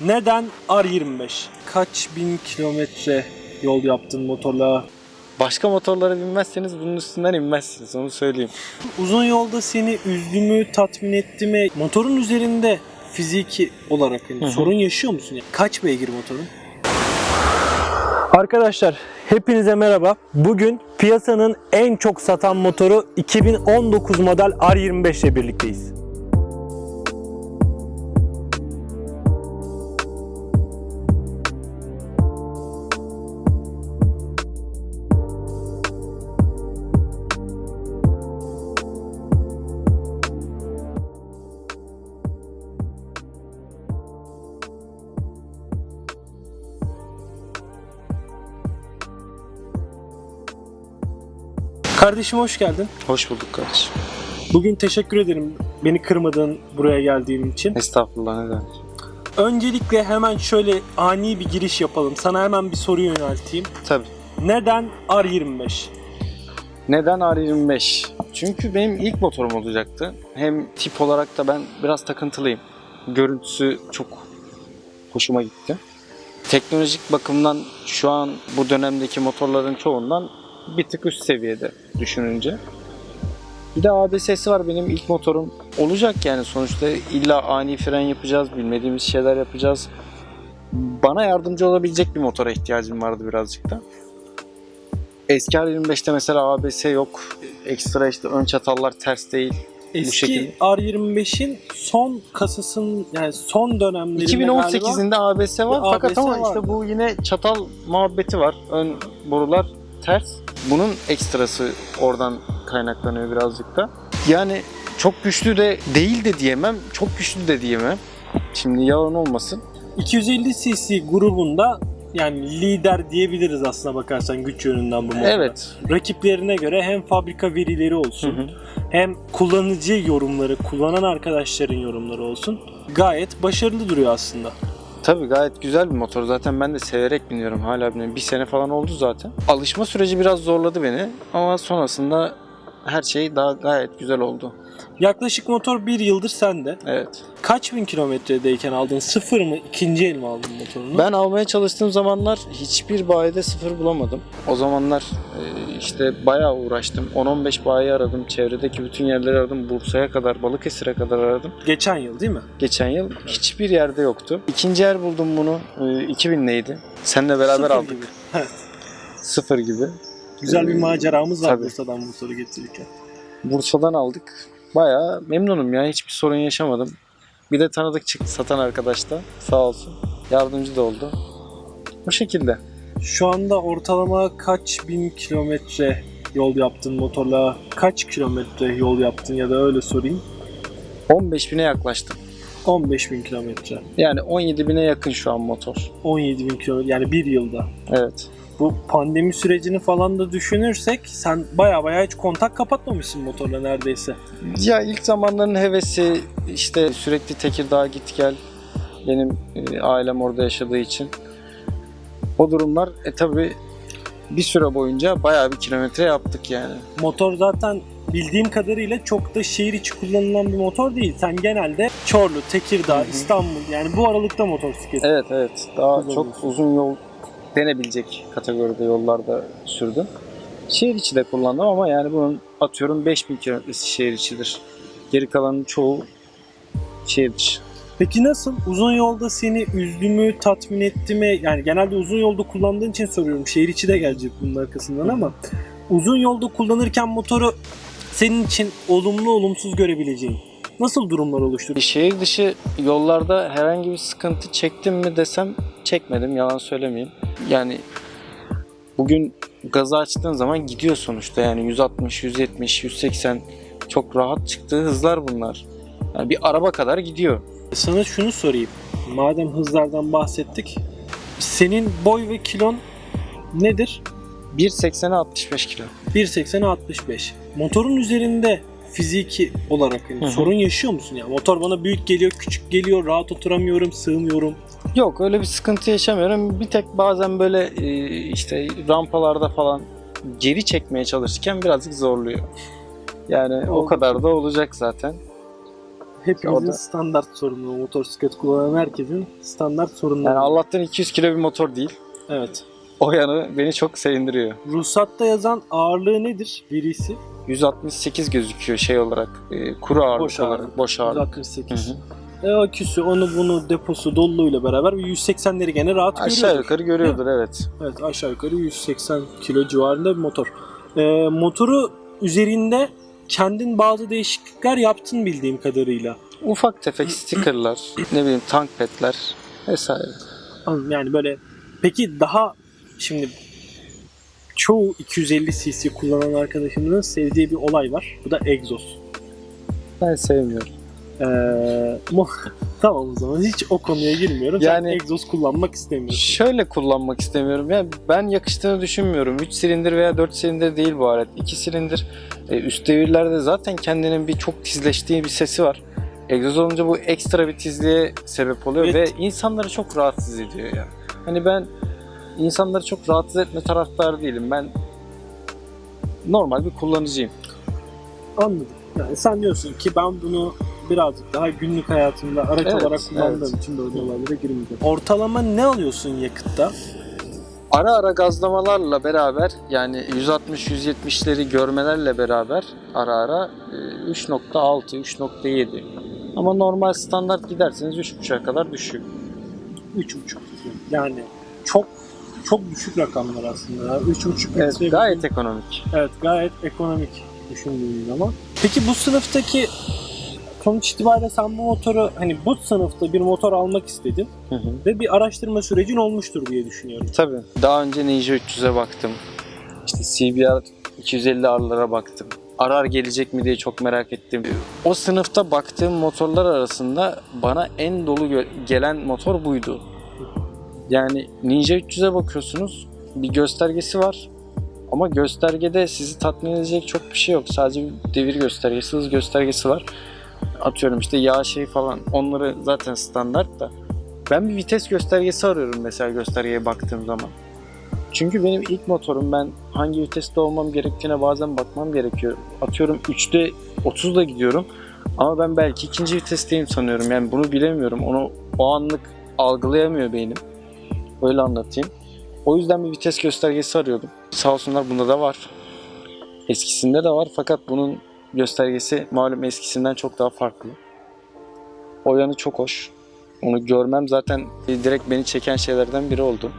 Neden R25? Kaç bin kilometre yol yaptın motorla? Başka motorlara binmezseniz bunun üstünden inmezsiniz onu söyleyeyim. Uzun yolda seni üzdü mü, tatmin etti mi? Motorun üzerinde fiziki olarak hani Hı hı. sorun yaşıyor musun? Yani? Kaç beygir motorun? Arkadaşlar hepinize merhaba. Bugün piyasanın en çok satan motoru 2019 model R25 ile birlikteyiz. Kardeşim hoş geldin. Hoş bulduk kardeşim. Bugün teşekkür ederim beni kırmadığın buraya geldiğin için. Estağfurullah ne demek. Öncelikle hemen şöyle ani bir giriş yapalım. Sana hemen bir soru yönelteyim. Tabii. Neden R25? Neden R25? Çünkü benim ilk motorum olacaktı. Hem tip olarak da ben biraz takıntılıyım. Görüntüsü çok hoşuma gitti. Teknolojik bakımdan şu an bu dönemdeki motorların çoğundan bir tık üst seviyede düşününce. Bir de ABS'si var benim ilk motorum. Olacak yani sonuçta illa ani fren yapacağız, bilmediğimiz şeyler yapacağız. Bana yardımcı olabilecek bir motora ihtiyacım vardı birazcık da. Eski R25'te mesela ABS yok. Ekstra işte ön çatallar ters değil. Eski şekilde. R25'in son kasasının yani son dönemlerinde galiba 2018'inde ABS var Bir fakat ABS ama vardı. işte bu yine çatal muhabbeti var. Ön borular ters. Bunun ekstrası oradan kaynaklanıyor birazcık da. Yani çok güçlü de değil de diyemem, çok güçlü de diyemem. Şimdi yalan olmasın. 250 cc grubunda yani lider diyebiliriz aslına bakarsan güç yönünden bu motora. Evet. Rakiplerine göre hem fabrika verileri Hı olsun hı. hem kullanıcı yorumları, kullanan arkadaşların yorumları olsun. Gayet başarılı duruyor aslında. Tabii gayet güzel bir motor. Zaten ben de severek biniyorum. Hala biniyorum. Bir sene falan oldu zaten. Alışma süreci biraz zorladı beni. Ama sonrasında her şey daha gayet güzel oldu. Yaklaşık motor bir yıldır sende. Evet. Kaç bin kilometredeyken aldın? Sıfır mı? İkinci el mi aldın motorunu? Ben almaya çalıştığım zamanlar hiçbir bayide sıfır bulamadım. O zamanlar e, işte bayağı uğraştım. 10-15 bayi aradım. Çevredeki bütün yerleri aradım. Bursa'ya kadar, Balıkesir'e kadar aradım. Geçen yıl değil mi? Geçen yıl hiçbir yerde yoktu. İkinci yer buldum bunu. E, 2000'leydi. Seninle beraber Sıfır aldık. gibi. Evet. Sıfır gibi. Güzel bir Ee, maceramız var tabii. Bursa'dan bu motoru getirirken. Bursa'dan aldık. Bayağı memnunum ya. Hiçbir sorun yaşamadım. Bir de tanıdık çıktı satan arkadaş da. Sağ olsun. Yardımcı da oldu. Bu şekilde. Şu anda ortalama kaç bin kilometre yol yaptın motorla? Kaç kilometre yol yaptın ya da öyle sorayım. 15 bine yaklaştım. 15 bin kilometre. Yani 17 bine yakın şu an motor. 17 bin kilometre yani bir yılda. Evet. Bu pandemi sürecini falan da düşünürsek sen baya baya hiç kontak kapatmamışsın motorla neredeyse. Ya ilk zamanların hevesi işte sürekli Tekirdağ'a git gel. Benim e, ailem orada yaşadığı için. O durumlar e tabi bir süre boyunca bayağı bir kilometre yaptık yani. Motor zaten bildiğim kadarıyla çok da şehir içi kullanılan bir motor değil. Sen genelde Çorlu, Tekirdağ, Hı hı. İstanbul yani bu aralıkta motosiklet. Evet evet. Daha çok uzun yol denebilecek kategoride yollarda sürdüm. Şehir içi de kullandım ama yani bunun atıyorum 5000 kilometresi şehir içidir. Geri kalanın çoğu şehir dışı. Peki nasıl? Uzun yolda seni üzdü mü, tatmin etti mi? Yani genelde uzun yolda kullandığın için soruyorum. Şehir içi de gelecek bunun arkasından ama uzun yolda kullanırken motoru senin için olumlu olumsuz görebileceğin nasıl durumlar oluşturdu? Şehir dışı yollarda herhangi bir sıkıntı çektim mi desem çekmedim yalan söylemeyeyim. Yani bugün gazı açtığın zaman gidiyor sonuçta yani 160, 170, 180 çok rahat çıktığı hızlar bunlar. Yani bir araba kadar gidiyor. Sana şunu sorayım. Madem hızlardan bahsettik. Senin boy ve kilon nedir? 1.80'e 65 kilo. 1.80'e 65. Motorun üzerinde fiziki olarak hı. sorun yaşıyor musun ya? Motor bana büyük geliyor, küçük geliyor, rahat oturamıyorum, sığmıyorum. Yok öyle bir sıkıntı yaşamıyorum. Bir tek bazen böyle e, işte rampalarda falan geri çekmeye çalışırken birazcık zorluyor. Yani o Oldu. kadar da olacak zaten. hepimizin O da- standart sorunu. Motosiklet kullanan herkesin standart sorunları. Yani Allah'tan 200 kilo bir motor değil. Evet. O yanı beni çok sevindiriyor. Ruhsatta yazan ağırlığı nedir? Birisi 168 gözüküyor şey olarak. e, kuru ağırlık Boş ağırlık. olarak. Boş ağırlık. 168. Hı E, aküsü, onu bunu deposu doluluğuyla beraber bir 180'leri gene rahat Aşağı görüyordur. yukarı görüyordur evet. Evet aşağı yukarı 180 kilo civarında bir motor. E, motoru üzerinde kendin bazı değişiklikler yaptın bildiğim kadarıyla. Ufak tefek stickerlar, ne bileyim tank petler vesaire. Yani böyle peki daha şimdi çoğu 250 cc kullanan arkadaşımızın sevdiği bir olay var. Bu da egzoz. Ben sevmiyorum. Ee, tamam o zaman hiç o konuya girmiyorum. Yani- Sen egzoz kullanmak istemiyorsun. Şöyle kullanmak istemiyorum. Ya ben yakıştığını düşünmüyorum. 3 silindir veya 4 silindir değil bu alet. 2 silindir. E, üst devirlerde zaten kendinin bir çok tizleştiği bir sesi var. Egzoz olunca bu ekstra bir tizliğe sebep oluyor Evet. ve insanları çok rahatsız ediyor ya. Hani ben insanları çok rahatsız etme taraftarı değilim. Ben normal bir kullanıcıyım. Anladım. Yani sen diyorsun ki ben bunu birazcık daha günlük hayatımda araç Evet, olarak kullandığım evet. için böyle olaylara girmeyeceğim. Ortalama ne alıyorsun yakıtta? Ara ara gazlamalarla beraber yani 160-170'leri görmelerle beraber ara ara e, 3.6, 3.7 ama normal standart giderseniz 3.5'a kadar düşüyor. 3.5. Yani çok çok düşük rakamlar aslında. ya. 3.5 Evet, gayet ekonomik. Evet gayet ekonomik düşündüğün zaman. Peki bu sınıftaki sonuç itibariyle sen bu motoru hani bu sınıfta bir motor almak istedin Hı hı. ve bir araştırma sürecin olmuştur diye düşünüyorum. Tabii. Daha önce Ninja 300'e baktım. İşte CBR 250R'lara baktım. Arar gelecek mi diye çok merak ettim. O sınıfta baktığım motorlar arasında bana en dolu gelen motor buydu. Yani Ninja 300'e bakıyorsunuz. Bir göstergesi var. Ama göstergede sizi tatmin edecek çok bir şey yok. Sadece bir devir göstergesi, hız göstergesi var. Atıyorum işte yağ şey falan. Onları zaten standart da. Ben bir vites göstergesi arıyorum mesela göstergeye baktığım zaman. Çünkü benim ilk motorum ben hangi viteste olmam gerektiğine bazen bakmam gerekiyor. Atıyorum 3'te 30'da gidiyorum ama ben belki ikinci vitesteyim sanıyorum. Yani bunu bilemiyorum. Onu o anlık algılayamıyor beynim. Öyle anlatayım. O yüzden bir vites göstergesi arıyordum. Sağ olsunlar bunda da var. Eskisinde de var fakat bunun göstergesi malum eskisinden çok daha farklı. O yanı çok hoş. Onu görmem zaten direkt beni çeken şeylerden biri oldu.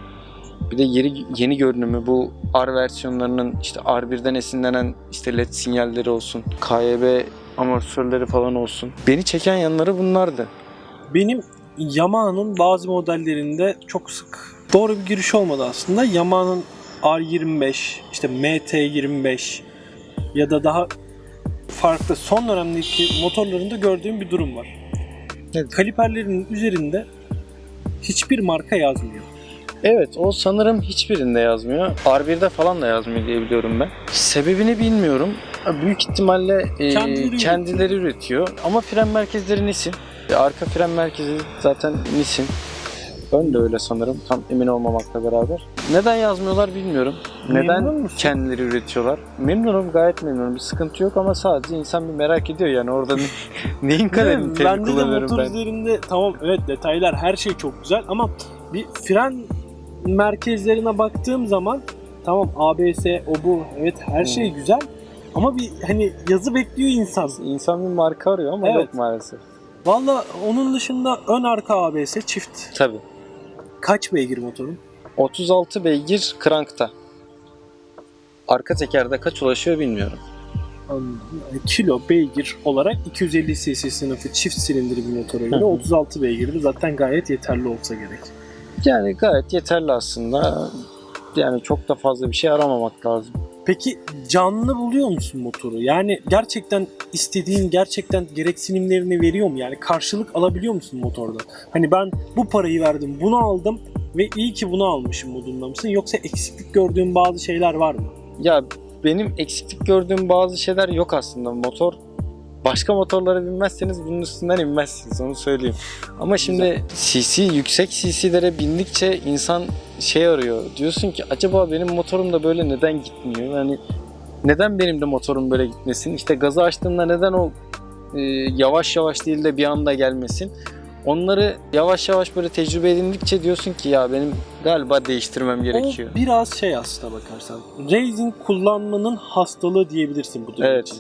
Bir de yeni, yeni görünümü bu R versiyonlarının işte R1'den esinlenen işte LED sinyalleri olsun, KYB amortisörleri falan olsun. Beni çeken yanları bunlardı. Benim Yamaha'nın bazı modellerinde çok sık doğru bir giriş olmadı aslında. Yamaha'nın R25, işte MT25 ya da daha farklı son dönemdeki motorlarında gördüğüm bir durum var. Evet. Kaliperlerinin üzerinde hiçbir marka yazmıyor. Evet o sanırım hiçbirinde yazmıyor. R1'de falan da yazmıyor diye biliyorum ben. Sebebini bilmiyorum. Büyük ihtimalle e, Kendileri kendileri, üretiyor. Ama fren merkezleri Nissin. E, Arka fren merkezi zaten Nissin. Ön de öyle sanırım. Tam emin olmamakla beraber. Neden yazmıyorlar bilmiyorum. Memnun Neden musun? kendileri üretiyorlar? Memnunum gayet memnunum. Bir sıkıntı yok ama sadece insan bir merak ediyor yani orada ne- neyin kaderini Evet, tebrik Bende de kullanıyorum motor ben. üzerinde tamam evet detaylar her şey çok güzel ama bir fren merkezlerine baktığım zaman tamam ABS o bu evet her şey Hmm. güzel ama bir hani yazı bekliyor insan. İnsan bir marka arıyor ama Evet. yok maalesef. Valla onun dışında ön arka ABS çift. Tabii. Kaç beygir motorun? 36 beygir krankta. Arka tekerde kaç ulaşıyor bilmiyorum. Anladım. Yani kilo beygir olarak 250 cc sınıfı çift silindirli bir motora göre Hı hı. 36 beygirdi. Zaten gayet yeterli olsa gerek. Yani gayet yeterli aslında. Yani çok da fazla bir şey aramamak lazım. Peki canlı buluyor musun motoru? Yani gerçekten istediğin gerçekten gereksinimlerini veriyor mu? Yani karşılık alabiliyor musun motorda? Hani ben bu parayı verdim, bunu aldım ve iyi ki bunu almışım modunda mısın? Yoksa eksiklik gördüğün bazı şeyler var mı? Ya benim eksiklik gördüğüm bazı şeyler yok aslında. Motor başka motorlara binmezseniz bunun üstünden inmezsiniz onu söyleyeyim. Ama şimdi CC yüksek CC'lere bindikçe insan şey arıyor. Diyorsun ki acaba benim motorum da böyle neden gitmiyor? Yani neden benim de motorum böyle gitmesin? İşte gazı açtığımda neden o e, yavaş yavaş değil de bir anda gelmesin. Onları yavaş yavaş böyle tecrübe edindikçe diyorsun ki ya benim galiba değiştirmem gerekiyor. O biraz şey aslına bakarsan. Racing kullanmanın hastalığı diyebilirsin bu durum Evet. için.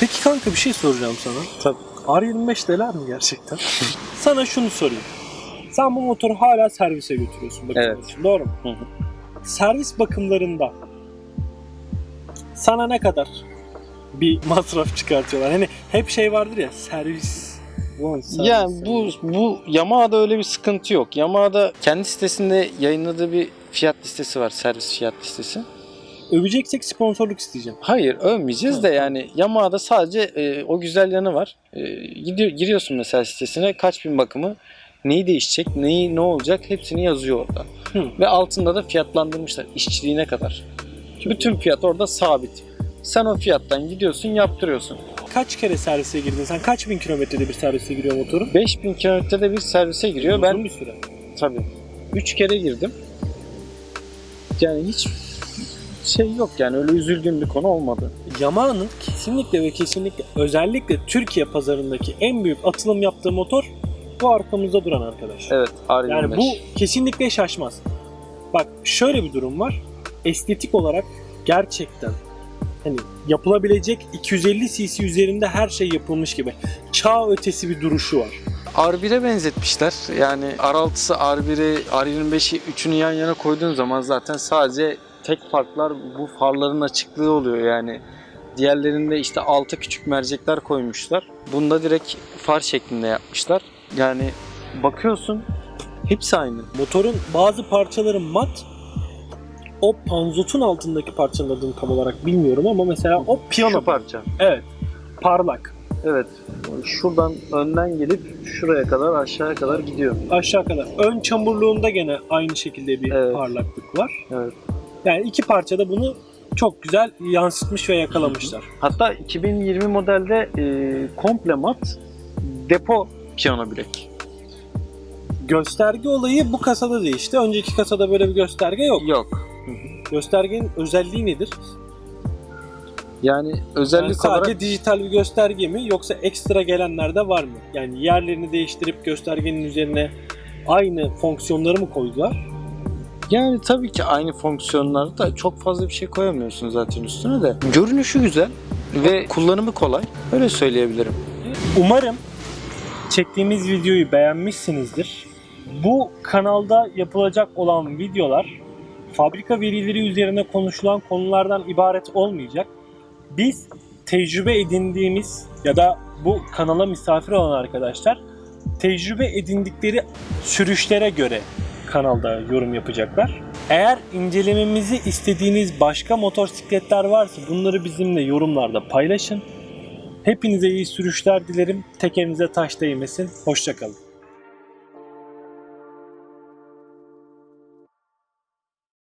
Peki kanka bir şey soracağım sana. Tabii. R25 deler mi gerçekten? sana şunu sorayım. Sen bu motoru hala servise götürüyorsun bakım Evet. için. Doğru mu? Hı hı. Servis bakımlarında sana ne kadar bir masraf çıkartıyorlar? Hani hep şey vardır ya servis. Ulan servis, Yani bu bu Yamaha'da öyle bir sıkıntı yok. Yamaha'da kendi sitesinde yayınladığı bir fiyat listesi var, servis fiyat listesi. Öveceksek sponsorluk isteyeceğim. Hayır, övmeyeceğiz de yani Yamaha'da sadece e, o güzel yanı var. E, gidiyor, giriyorsun mesela sitesine kaç bin bakımı, neyi değişecek, neyi ne olacak hepsini yazıyor orada. Hı. Ve altında da fiyatlandırmışlar işçiliğine kadar. Bütün fiyat orada sabit. Sen o fiyattan gidiyorsun, yaptırıyorsun. Kaç kere servise girdin? Sen kaç bin kilometrede bir servise giriyor motorun? 5000 kilometrede bir servise giriyor. Uzun Ben bir süre. Tabii. Üç kere girdim. Yani hiç şey yok yani öyle üzüldüğüm bir konu olmadı. Yamaha'nın kesinlikle ve kesinlikle özellikle Türkiye pazarındaki en büyük atılım yaptığı motor bu arkamızda duran arkadaş. Evet R25. Yani bu kesinlikle şaşmaz. Bak şöyle bir durum var. Estetik olarak gerçekten hani yapılabilecek 250 cc üzerinde her şey yapılmış gibi. Çağ ötesi bir duruşu var. R1'e benzetmişler. Yani R6'sı R1'i, R25'i üçünü yan yana koyduğun zaman zaten sadece tek farklar bu farların açıklığı oluyor yani. Diğerlerinde işte altı küçük mercekler koymuşlar. Bunda direkt far şeklinde yapmışlar. Yani bakıyorsun hepsi aynı. Motorun bazı parçaları mat. O panzotun altındaki parçanın adını tam olarak bilmiyorum ama mesela o piyano. Şu parça. Evet. Parlak. Evet. Şuradan önden gelip şuraya kadar aşağıya kadar gidiyor. Aşağı kadar. Ön çamurluğunda gene aynı şekilde bir Evet. parlaklık var. Evet. Yani iki parçada bunu çok güzel yansıtmış ve yakalamışlar. Hatta 2020 modelde e, komple mat depo piyano bilek. Gösterge olayı bu kasada değişti. Önceki kasada böyle bir gösterge yok. Yok. Göstergenin özelliği nedir? Yani Yani özellik sadece olarak dijital bir gösterge mi yoksa ekstra gelenler de var mı? Yani yerlerini değiştirip göstergenin üzerine aynı fonksiyonları mı koydular? Yani tabii ki aynı fonksiyonlarda da çok fazla bir şey koyamıyorsun zaten üstüne de. Görünüşü güzel ve kullanımı kolay. Öyle söyleyebilirim. Umarım çektiğimiz videoyu beğenmişsinizdir. Bu kanalda yapılacak olan videolar fabrika verileri üzerine konuşulan konulardan ibaret olmayacak. Biz tecrübe edindiğimiz ya da bu kanala misafir olan arkadaşlar tecrübe edindikleri sürüşlere göre kanalda yorum yapacaklar. Eğer incelememizi istediğiniz başka motosikletler varsa bunları bizimle yorumlarda paylaşın. Hepinize iyi sürüşler dilerim. Tekerinize taş değmesin. Hoşçakalın.